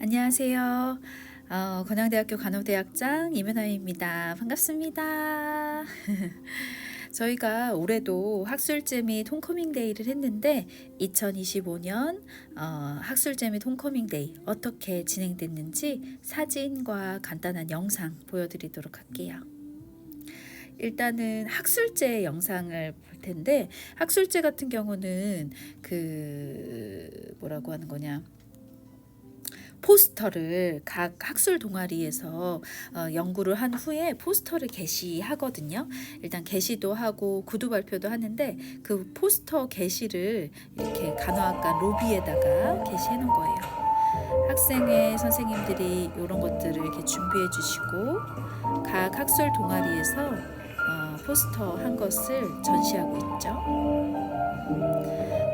안녕하세요. 어, 건양대학교 간호대학장 이면아입니다. 반갑습니다. 저희가 올해도 학술제 및 홈커밍데이를 했는데 2025년 어, 학술제 및 홈커밍데이 어떻게 진행됐는지 사진과 간단한 영상 보여드리도록 할게요. 일단은 학술제 영상을 볼 텐데 학술제 같은 경우는 그 뭐라고 하는 거냐 포스터를 각 학술 동아리에서 어, 연구를 한 후에 포스터를 게시하거든요. 일단 게시도 하고 구두 발표도 하는데 그 포스터 게시를 이렇게 간호학과 로비에다가 게시해 놓은 거예요. 학생회 선생님들이 이런 것들을 이렇게 준비해 주시고 각 학술 동아리에서 어, 포스터 한 것을 전시하고 있죠.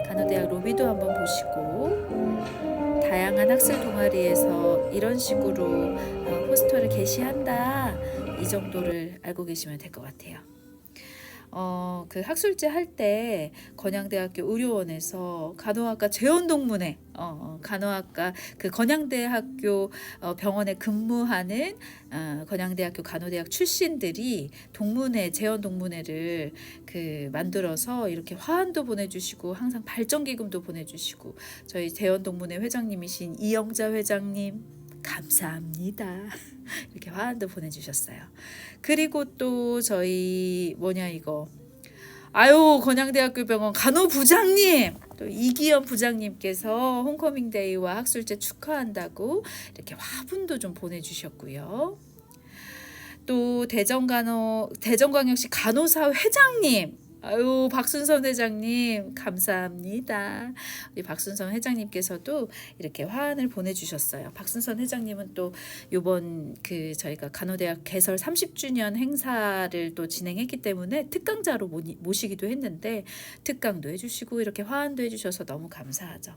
간호대학 로비도 한번 보시고 다양한 학술 동아리에서 이런 식으로 어, 포스터를 게시한다 이 정도를 알고 계시면 될 것 같아요. 어, 그 학술제 할 때 건양대학교 의료원에서 간호학과 재원동문회, 어, 어, 간호학과 그 건양대학교 어, 병원에 근무하는 어, 건양대학교 간호대학 출신들이 동문회, 재원 동문회를 그 만들어서 이렇게 화환도 보내주시고 항상 발전기금도 보내주시고 저희 재원 동문회 회장님이신 이영자 회장님 감사합니다. 이렇게 화환도 보내주셨어요. 그리고 또 저희 뭐냐 이거 아유 건양대학교 병원 간호부장님 또 이기현 부장님께서 홈커밍데이와 학술제 축하한다고 이렇게 화분도 좀 보내주셨고요. 또 대전간호 대전광역시 간호사 회장님 아유 박순선 회장님 감사합니다. 우리 박순선 회장님께서도 이렇게 화환을 보내주셨어요. 박순선 회장님은 또 요번 그 저희가 간호대학 개설 30주년 행사를 또 진행했기 때문에 특강자로 모시기도 했는데 특강도 해주시고 이렇게 화환도 해주셔서 너무 감사하죠.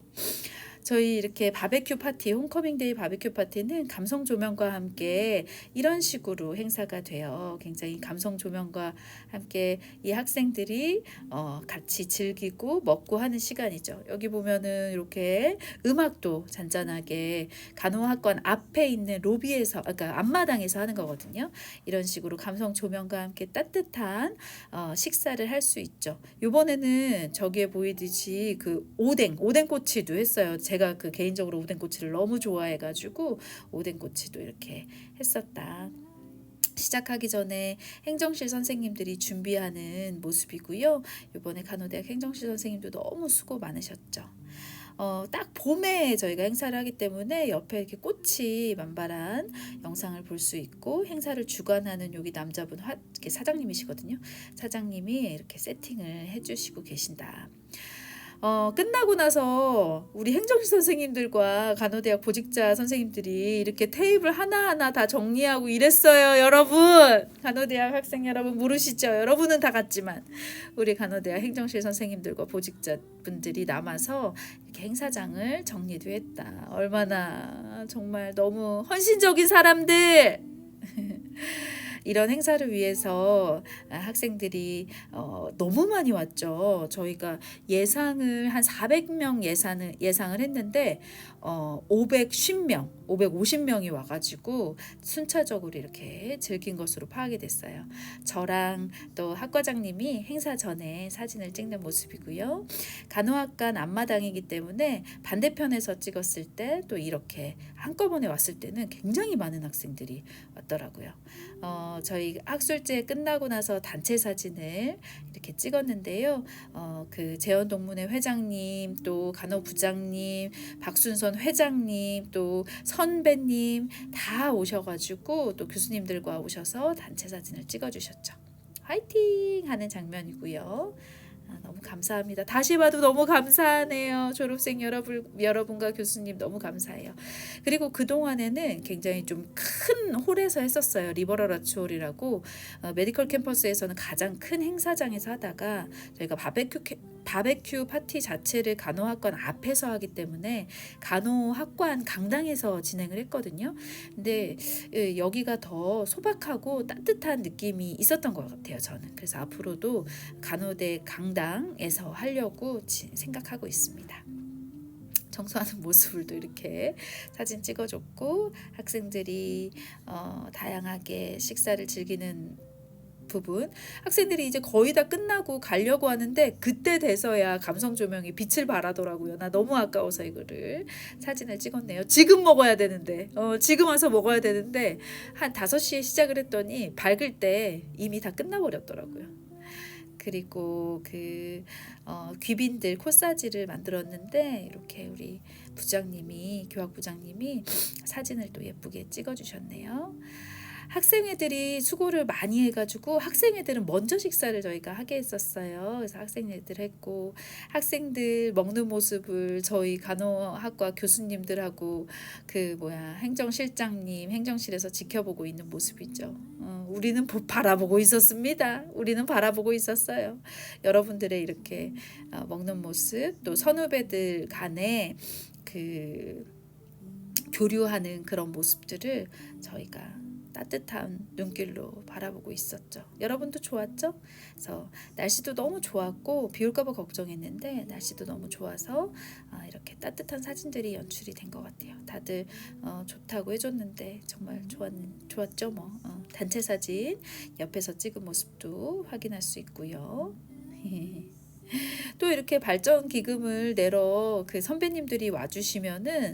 저희 이렇게 바베큐 파티, 홈커밍데이 바베큐 파티는 감성 조명과 함께 이런 식으로 행사가 돼요. 굉장히 감성 조명과 함께 이 학생들이 어, 같이 즐기고 먹고 하는 시간이죠. 여기 보면은 이렇게 음악도 잔잔하게 간호학관 앞에 있는 로비에서, 아까 그러니까 앞마당에서 하는 거거든요. 이런 식으로 감성 조명과 함께 따뜻한 어, 식사를 할 수 있죠. 요번에는 저기에 보이듯이 그 오뎅, 오뎅꼬치도 했어요. 제가 그 개인적으로 오뎅꼬치를 너무 좋아해가지고 오뎅꼬치도 이렇게 했었다. 시작하기 전에 행정실 선생님들이 준비하는 모습이고요. 이번에 간호대학 행정실 선생님도 너무 수고 많으셨죠. 어, 딱 봄에 저희가 행사를 하기 때문에 옆에 이렇게 꽃이 만발한 영상을 볼 수 있고 행사를 주관하는 여기 남자분 화, 사장님이시거든요. 사장님이 이렇게 세팅을 해주시고 계신다. 어, 끝나고 나서 우리 행정실 선생님들과 간호대학 보직자 선생님들이 이렇게 테이블 하나하나 다 정리하고 이랬어요, 여러분. 간호대학 학생 여러분 모르시죠? 여러분은 다 갔지만 우리 간호대학 행정실 선생님들과 보직자 분들이 남아서 이렇게 행사장을 정리도 했다. 얼마나 정말 너무 헌신적인 사람들. 이런 행사를 위해서 아, 학생들이 어, 너무 많이 왔죠. 저희가 예상을 한 400명 예산을 예상을 했는데 어, 510명, 550명이 와가지고 순차적으로 이렇게 즐긴 것으로 파악이 됐어요. 저랑 또 학과장님이 행사 전에 사진을 찍는 모습이고요. 간호학관 앞마당이기 때문에 반대편에서 찍었을 때 또 이렇게 한꺼번에 왔을 때는 굉장히 많은 학생들이 왔더라고요. 어, 저희 학술제 끝나고 나서 단체 사진을 이렇게 찍었는데요. 어, 그 재원 동문회 회장님, 또 간호 부장님, 박순선 회장님, 또 선배님 다 오셔가지고 또 교수님들과 오셔서 단체 사진을 찍어주셨죠. 화이팅! 하는 장면이고요. 아, 너무 감사합니다. 다시 봐도 너무 감사하네요. 졸업생 여러분, 여러분과 교수님 너무 감사해요. 그리고 그동안에는 굉장히 좀 큰 홀에서 했었어요. 리버러라츠홀이라고 어, 메디컬 캠퍼스에서는 가장 큰 행사장에서 하다가 저희가 바베큐 캐- 바베큐 파티 자체를 간호학관 앞에서 하기 때문에 간호학관 강당에서 진행을 했거든요. 근데 예, 여기가 더 소박하고 따뜻한 느낌이 있었던 것 같아요. 저는 그래서 앞으로도 간호대 강당 에서 하려고 지- 생각하고 있습니다. 청소하는 모습을 또 이렇게 사진 찍어줬고 학생들이 어, 다양하게 식사를 즐기는 부분 학생들이 이제 거의 다 끝나고 가려고 하는데 그때 돼서야 감성 조명이 빛을 발하더라고요. 나 너무 아까워서 이거를 사진을 찍었네요. 지금 먹어야 되는데 어, 지금 와서 먹어야 되는데 한 5시에 시작을 했더니 밝을 때 이미 다 끝나버렸더라고요. 그리고 그 어, 귀빈들 코사지를 만들었는데 이렇게 우리 부장님이 교학 부장님이 사진을 또 예쁘게 찍어주셨네요. 학생애들이 수고를 많이 해가지고 학생애들은 먼저 식사를 저희가 하게 했었어요. 그래서 학생애들 했고 학생들 먹는 모습을 저희 간호학과 교수님들하고 그 뭐야 행정실장님 행정실에서 지켜보고 있는 모습이죠. 어, 우리는 보- 바라보고 있었습니다. 우리는 바라보고 있었어요. 여러분들의 이렇게 어, 먹는 모습 또 선후배들 간에 그 교류하는 그런 모습들을 저희가 따뜻한 눈길로 바라보고 있었죠. 여러분도 좋았죠? 그래서 날씨도 너무 좋았고 비 올까봐 걱정했는데 날씨도 너무 좋아서 아, 이렇게 따뜻한 사진들이 연출이 된 것 같아요. 다들 어, 좋다고 해줬는데 정말 좋았, 좋았죠 뭐. 어, 단체 사진 옆에서 찍은 모습도 확인할 수 있고요. 또 이렇게 발전 기금을 내러 그 선배님들이 와주시면은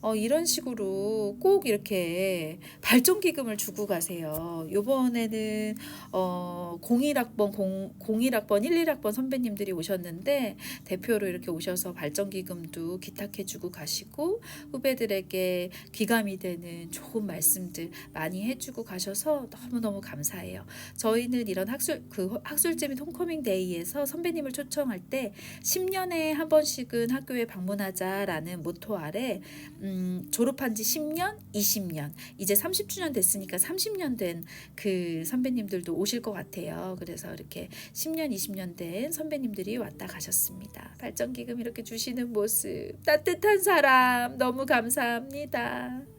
어, 이런 식으로 꼭 이렇게 발전 기금을 주고 가세요. 요번에는 어, 01학번 0, 01학번 11학번 선배님들이 오셨는데 대표로 이렇게 오셔서 발전 기금도 기탁해 주고 가시고 후배들에게 귀감이 되는 좋은 말씀들 많이 해 주고 가셔서 너무너무 감사해요. 저희는 이런 학술 그 학술제 및 홈커밍 데이에서 선배님을 초청할 때 10년에 한 번씩은 학교에 방문하자라는 모토 아래 음, 졸업한 지 10년, 20년, 이제 30주년 됐으니까 30년 된 그 선배님들도 오실 것 같아요. 그래서 이렇게 10년, 20년 된 선배님들이 왔다 가셨습니다. 발전기금 이렇게 주시는 모습, 따뜻한 사람 너무 감사합니다.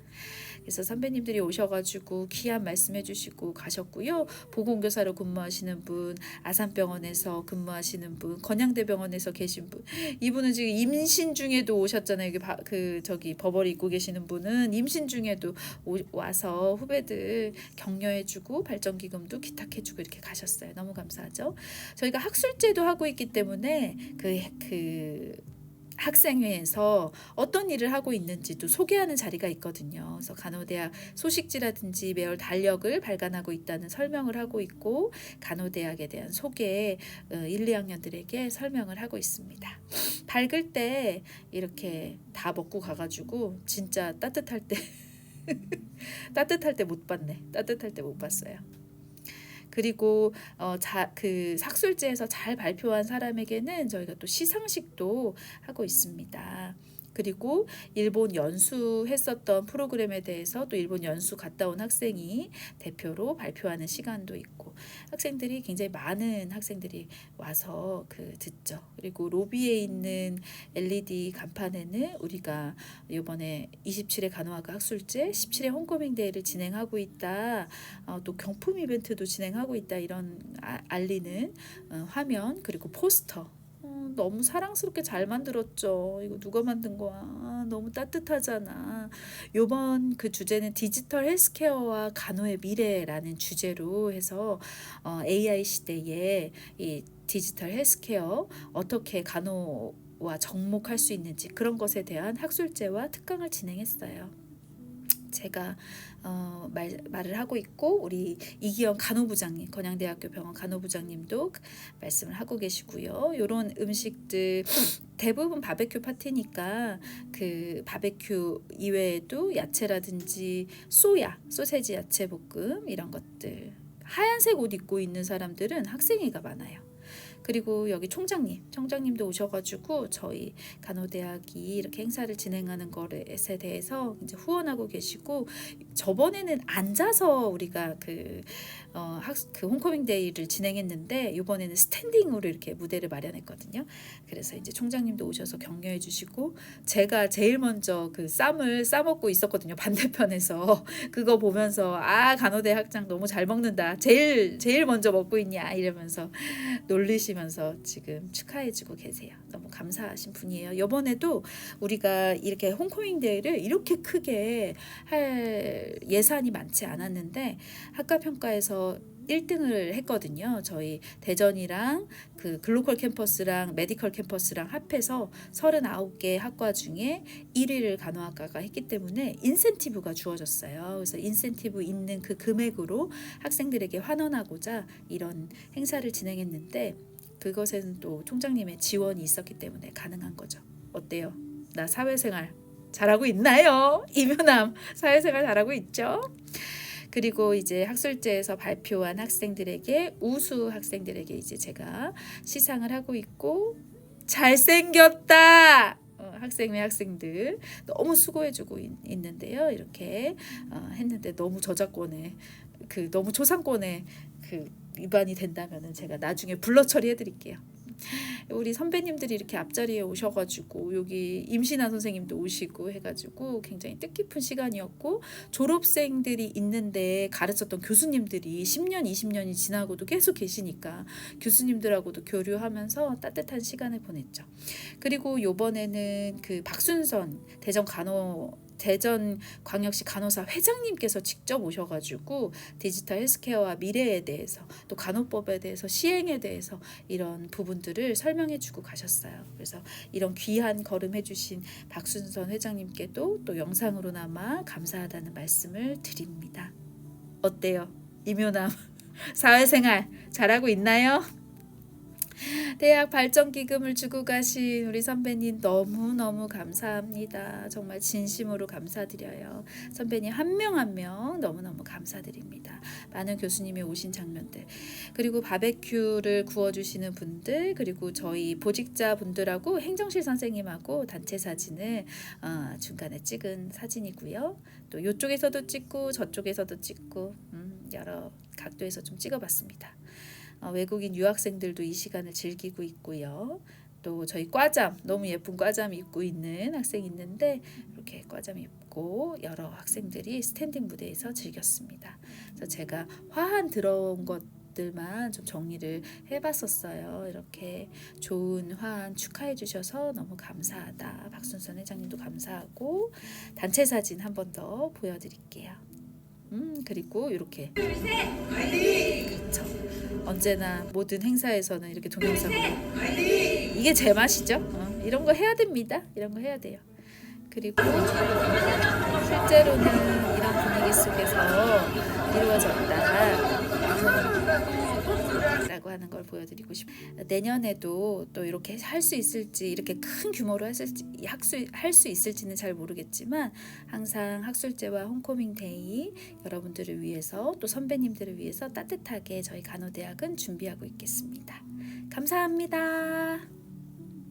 그래서 선배님들이 오셔가지고 귀한 말씀해주시고 가셨고요. 보건교사로 근무하시는 분, 아산병원에서 근무하시는 분, 건양대병원에서 계신 분, 이분은 지금 임신 중에도 오셨잖아요. 여기 바, 그 저기 버버리 입고 계시는 분은 임신 중에도 오, 와서 후배들 격려해주고 발전기금도 기탁해주고 이렇게 가셨어요. 너무 감사하죠. 저희가 학술제도 하고 있기 때문에 그 그 학생회에서 어떤 일을 하고 있는지도 소개하는 자리가 있거든요. 그래서 간호대학 소식지라든지 매월 달력을 발간하고 있다는 설명을 하고 있고 간호대학에 대한 소개 1, 2학년들에게 설명을 하고 있습니다. 밝을 때 이렇게 다 먹고 가가지고 진짜 따뜻할 때 따뜻할 때 못 봤네. 따뜻할 때 못 봤어요. 그리고 어, 자, 그 학술제에서 잘 발표한 사람에게는 저희가 또 시상식도 하고 있습니다. 그리고 일본 연수 했었던 프로그램에 대해서 또 일본 연수 갔다 온 학생이 대표로 발표하는 시간도 있고 학생들이 굉장히 많은 학생들이 와서 그 듣죠. 그리고 로비에 있는 LED 간판에는 우리가 이번에 27회 간호학과 학술제, 17회 홈커밍 데이를 진행하고 있다. 어, 또 경품 이벤트도 진행하고 있다. 이런 아, 알리는 어, 화면 그리고 포스터 어, 너무 사랑스럽게 잘 만들었죠. 이거 누가 만든 거야? 아, 너무 따뜻하잖아. 요번 그 주제는 디지털 헬스케어와 간호의 미래라는 주제로 해서 어, AI 시대에 이 디지털 헬스케어 어떻게 간호와 접목할 수 있는지 그런 것에 대한 학술제와 특강을 진행했어요. 제가 어, 말, 말을 하고 있고 우리 이기영 간호부장님 건양대학교 병원 간호부장님도 그 말씀을 하고 계시고요. 요런 음식들 대부분 바베큐 파티니까 그 바베큐 이외에도 야채라든지 소야, 소세지 야채 볶음 이런 것들 하얀색 옷 입고 있는 사람들은 학생회가 많아요. 그리고 여기 총장님, 총장님도 오셔가지고 저희 간호대학이 이렇게 행사를 진행하는 것에 대해서 이제 후원하고 계시고 저번에는 앉아서 우리가 그, 어, 학, 그 홈커밍 데이를 진행했는데 이번에는 스탠딩으로 이렇게 무대를 마련했거든요. 그래서 이제 총장님도 오셔서 격려해 주시고 제가 제일 먼저 그 쌈을 싸먹고 있었거든요. 반대편에서 그거 보면서 아 간호대 학장 너무 잘 먹는다. 제일 제일 먼저 먹고 있냐 이러면서 놀리시면 서 오시면서 지금 축하해주고 계세요. 너무 감사하신 분이에요. 이번에도 우리가 이렇게 홈커밍 데이를 이렇게 크게 할 예산이 많지 않았는데 학과 평가에서 1등을 했거든요. 저희 대전이랑 그 글로컬 캠퍼스랑 메디컬 캠퍼스랑 합해서 39개 학과 중에 1위를 간호학과가 했기 때문에 인센티브가 주어졌어요. 그래서 인센티브 있는 그 금액으로 학생들에게 환원하고자 이런 행사를 진행했는데 그것에는 또 총장님의 지원이 있었기 때문에 가능한 거죠. 어때요? 나 사회생활 잘하고 있나요? 이면함 사회생활 잘하고 있죠? 그리고 이제 학술제에서 발표한 학생들에게 우수 학생들에게 이제 제가 시상을 하고 있고 잘생겼다. 어, 학생의 학생들 너무 수고해주고 있, 있는데요. 이렇게 어, 했는데 너무 저작권에 그 너무 초상권에 그 위반이 된다면은 제가 나중에 불러 처리해 드릴게요. 우리 선배님들이 이렇게 앞자리에 오셔가지고 여기 임신한 선생님도 오시고 해가지고 굉장히 뜻깊은 시간이었고 졸업생들이 있는데 가르쳤던 교수님들이 10년, 20년이 지나고도 계속 계시니까 교수님들하고도 교류하면서 따뜻한 시간을 보냈죠. 그리고 요번에는 그 박순선 대전 간호 대전 광역시 간호사 회장님께서 직접 오셔가지고 디지털 헬스케어와 미래에 대해서 또 간호법에 대해서 시행에 대해서 이런 부분들을 설명해주고 가셨어요. 그래서 이런 귀한 걸음 해주신 박순선 회장님께도 또 영상으로나마 감사하다는 말씀을 드립니다. 어때요? 이묘남 사회생활 잘하고 있나요? 대학 발전 기금을 주고 가신 우리 선배님 너무너무 감사합니다. 정말 진심으로 감사드려요. 선배님 한 명 한 명 너무너무 감사드립니다. 많은 교수님이 오신 장면들 그리고 바베큐를 구워 주시는 분들 그리고 저희 보직자 분들하고 행정실 선생님하고 단체 사진을 어, 중간에 찍은 사진이고요. 또 이쪽에서도 찍고 저쪽에서도 찍고 음, 여러 각도에서 좀 찍어봤습니다. 어, 외국인 유학생들도 이 시간을 즐기고 있고요. 또 저희 과잠 너무 예쁜 과잠 입고 있는 학생 있는데 이렇게 과잠 입고 여러 학생들이 스탠딩 무대에서 즐겼습니다. 그래서 제가 화한 들어온 것 들만 좀 정리를 해봤었어요. 이렇게 좋은 화한 축하해 주셔서 너무 감사하다. 박순선 회장님도 감사하고 단체 사진 한 번 더 보여드릴게요. 음 그리고 이렇게 그렇죠. 언제나 모든 행사에서는 이렇게 동영상으로 이게 제 맛이죠. 어, 이런 거 해야 됩니다. 이런 거 해야 돼요. 그리고 실제로는 이런 분위기 속에서 이루어졌다. 라고 하는 걸 보여드리고 싶. 내년에도 또 이렇게 할 수 있을지 이렇게 큰 규모로 할수 학수 할 수 있을지는 잘 모르겠지만 항상 학술제와 홈커밍 데이 여러분들을 위해서 또 선배님들을 위해서 따뜻하게 저희 간호대학은 준비하고 있겠습니다. 감사합니다.